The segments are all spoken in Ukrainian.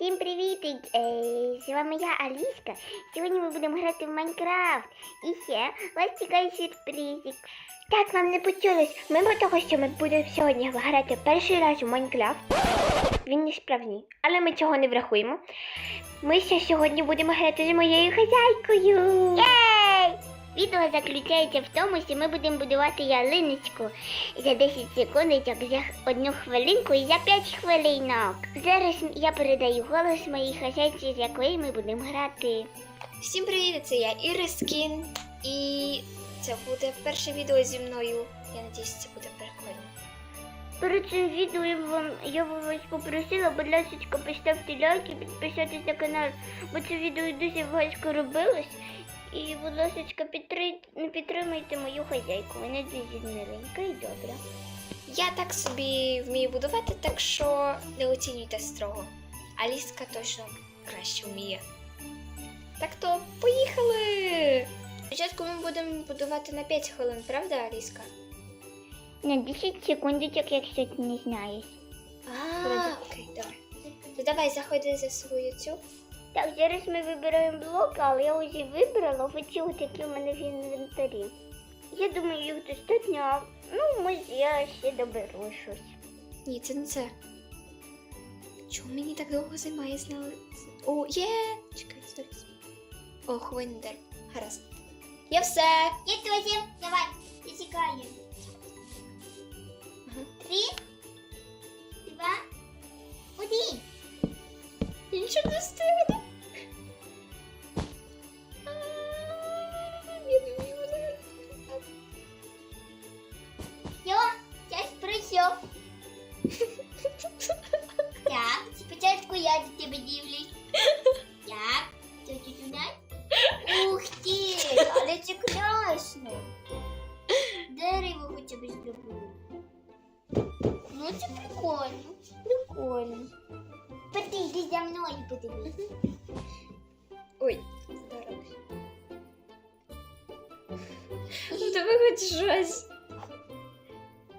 Всім привіт! Е, З вами я Аліска. Сьогодні ми будемо грати в Майнкрафт. І ще вас чекає сюрпризик. Так, вам не почулось. Мимо того, що ми будемо сьогодні грати перший раз в Майнкрафт. Він не справжній, але ми цього не врахуємо. Ми ще сьогодні будемо грати з моєю хазяйкою. Єй! Відео заключається в тому, що ми будемо будувати ялиночку за 10 секундочок, за одну хвилинку і за 5 хвилинок. Зараз я передаю голос моїй хазяйці, з якої ми будемо грати. Всім привіт! Це я Ірискін, і це буде перше відео зі мною. Я надіюсь, це буде прикольно. Перед цим відео я вам я вас попросила, будь ласка, поставте лайки, підписатись на канал, бо це відео дуже важко робилось. І, будь ласка, підтри... не підтримуйте мою хазяйку. Вона дуже миленька і добра. Я так собі вмію будувати, так що не оцінюйте строго. Аліска точно краще вміє. Так то поїхали! Спочатку ми будемо будувати на 5 хвилин, правда, Аліска? На 10 секундочок, якщо ти не знаєш. А, окей, давай. То давай заходи за свою цю. Так, зараз ми вибираємо блок, але я вже вибрала оці от, які в мене в інвентарі. Я думаю, їх достатньо. Ну, може, я ще доберу щось. Ні, це не це. Чому мені так довго займає знали? О, є! Чекай, зараз. О, хвойний. Гаразд. Я все. Я теж. Давай, я чекаю. Ага. Три, два, один. Я нічого не встигну. Класно. Дерево хоча б зробили. Ну, це прикольно. Прикольно. Подійди за мною, подивись. Ой, зараз. Ну, тебе хоч щось.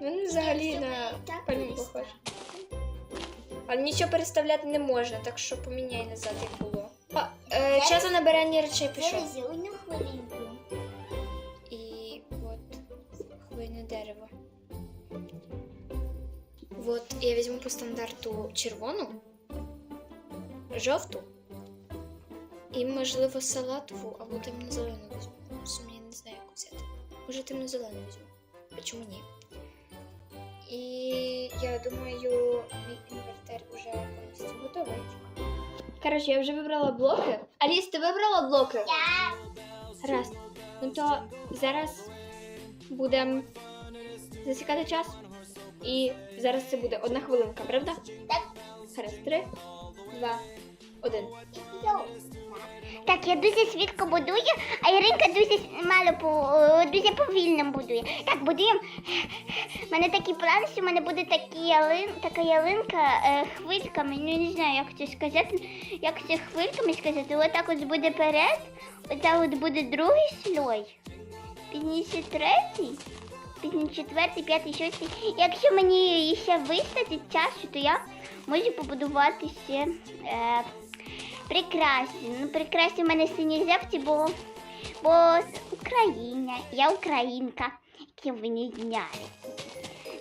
Він взагалі на пальму похож. Але нічого переставляти не можна, так що поміняй назад, як було. А, е, Зараз- час на набирання речей пішов. От я візьму по стандарту червону, жовту і, можливо, салатову або темно-зелену візьму. Сумі я не знаю, яку взяти. Може, темно-зелену візьму. А чому ні? І я думаю, мій інвертар вже повністю готовий. Коротше, я вже вибрала блоки. Аліс, ти вибрала блоки? Так. Раз. Ну то зараз будемо засікати час. І зараз це буде одна хвилинка, правда? Так. Гаразд, три, два, один. Так, я дуже швидко будую, а Іринка дуже мало по дуже повільно будує. Так, будуємо. У мене такий план, що в мене буде такі ялин, така ялинка е, хвильками. Ну не знаю, як це сказати. Як це хвильками сказати. Отак от буде перед, отак от буде другий слой, пізніше третій, пізніше четвертий, п'ятий, шостий. Якщо мені ще вистачить часу, то я можу побудувати ще. Е, Прекрасні. Ну, прекрасні в мене сині зевці, бо, бо Україна. Я українка, як ви не.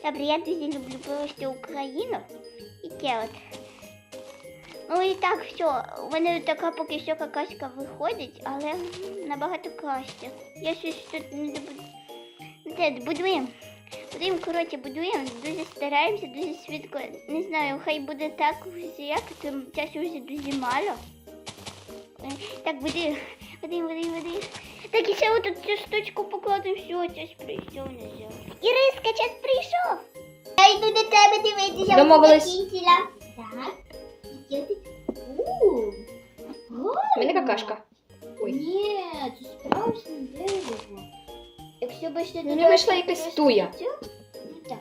Добре, я дуже люблю просто Україну. І те от. Ну і так, все, у мене така поки що какашка виходить, але набагато краще. Я щось тут не забуду. Будуємо. Будуємо, коротше, будуємо, дуже стараємося, дуже швидко. Не знаю, хай буде так, як, то часу вже дуже мало. Так, будуємо, будуємо, будуємо, будуємо. Так, і ще отут цю штучку покладемо, все, час прийшов, не знаю. Іриска, час прийшов. Я йду до тебе дивитися. Домовились. Так. Я тут... У мене какашка. Ну, не вийшла якась туя. Ну так.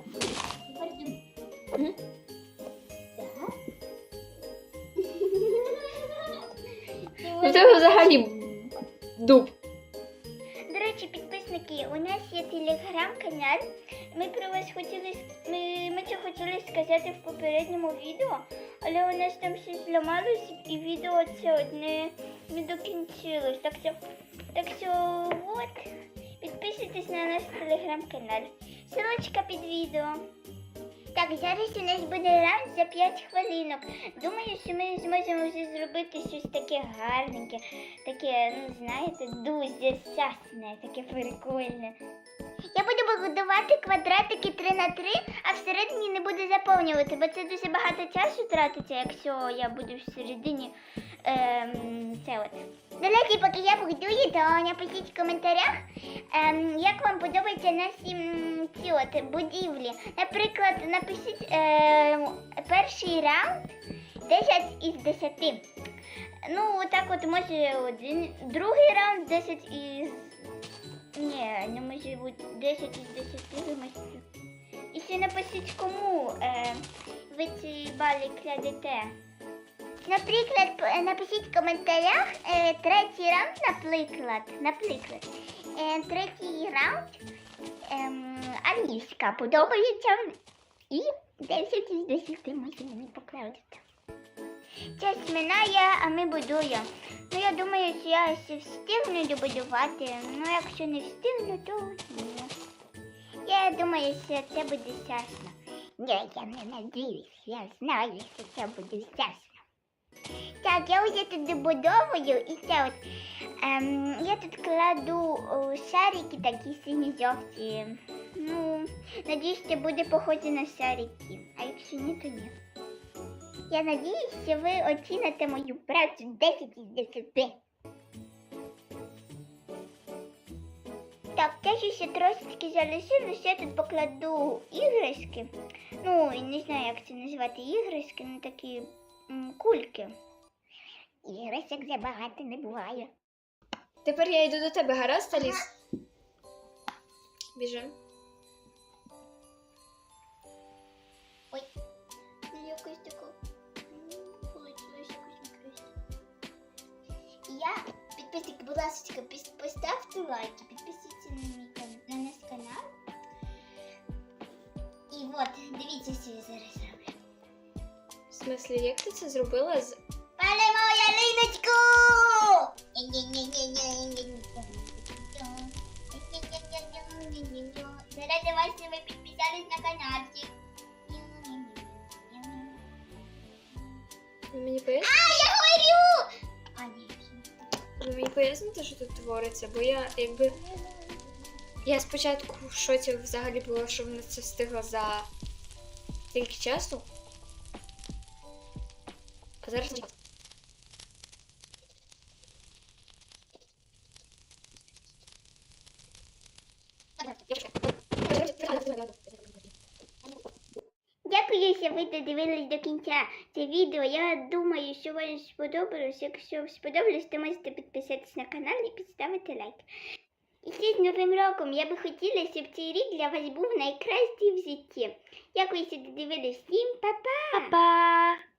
Мгм. Так. Ну це взагалі дуб. До речі, підписники, у нас є телеграм-канал. Ми про вас хотіли с- ми, ми це хотіли сказати в попередньому відео, але у нас там все зламалось і відео це одне не докінчилось. Так що, так що от, підписуйтесь на наш телеграм-канал. Ссылочка під відео. Так, зараз у нас буде раунд за 5 хвилинок. Думаю, що ми зможемо вже зробити щось таке гарненьке, таке, ну знаєте, дуже сясне, таке прикольне. Я буду будувати квадратики 3 на 3, а всередині не буду заповнювати, бо це дуже багато часу тратиться, якщо я буду всередині ем, це от. До поки я будую, то напишіть в коментарях, ем, як вам подобаються наші м, ці от будівлі. Наприклад, напишіть ем, перший раунд 10 із 10. Ну, так от може один, другий раунд 10 із ні, не може бути 10 із 10 вимислю. І ще напишіть, кому е, ви ці бали кладете. Наприклад, напишіть в коментарях е, третій раунд, наприклад. Наприклад. Е, третій раунд ем, англійська подобається. І 10 із 10 можемо не покладете. Час минає, а ми будуємо. Ну, я думаю, що я ще встигну добудувати. Ну, якщо не встигну, то ні. Я думаю, що це буде сясно. Ні, я не надіюсь, я знаю, що це буде сясно. Так, я вже тут добудовую і це от. Ем, я тут кладу шарики такі сині жовті. Ну, надіюсь, це буде похоже на шарики. А якщо ні, то ні. Я надіюсь, що ви оціните мою працю 10 із 10. Так, те, що ще трошечки залишилось, я тут покладу іграшки. Ну, не знаю, як це назвати іграшки, ну такі м, кульки. Іграшок забагато не буває. Тепер я йду до тебе, гаразд, Аліс? Біжи. Ой, ну якось тако получилось якось краще. Я підписник, будь ласка, поставте лайки, підписуйтесь на мій на наш канал. І от, дивіться, що я зараз роблю. В смислі, як ти це зробила з. Палимо ялиночку! Заради вас, що ви підписались на каналчик. Ви мені поясните? А, я говорю! А, ні, вже не Ви мені поясните, що тут твориться? Бо я якби. Я спочатку в шоці взагалі була, що вона це встигла за стільки часу. А зараз. Дякую, ви додивились до кінця це відео. Я думаю, що вам сподобалось. Якщо сподобалось, то можете підписатись на канал і підставити лайк. І ще з Новим роком я би хотіла, щоб цей рік для вас був найкращий в житті. Дякую, що додивились всім. Па-па! Па-па!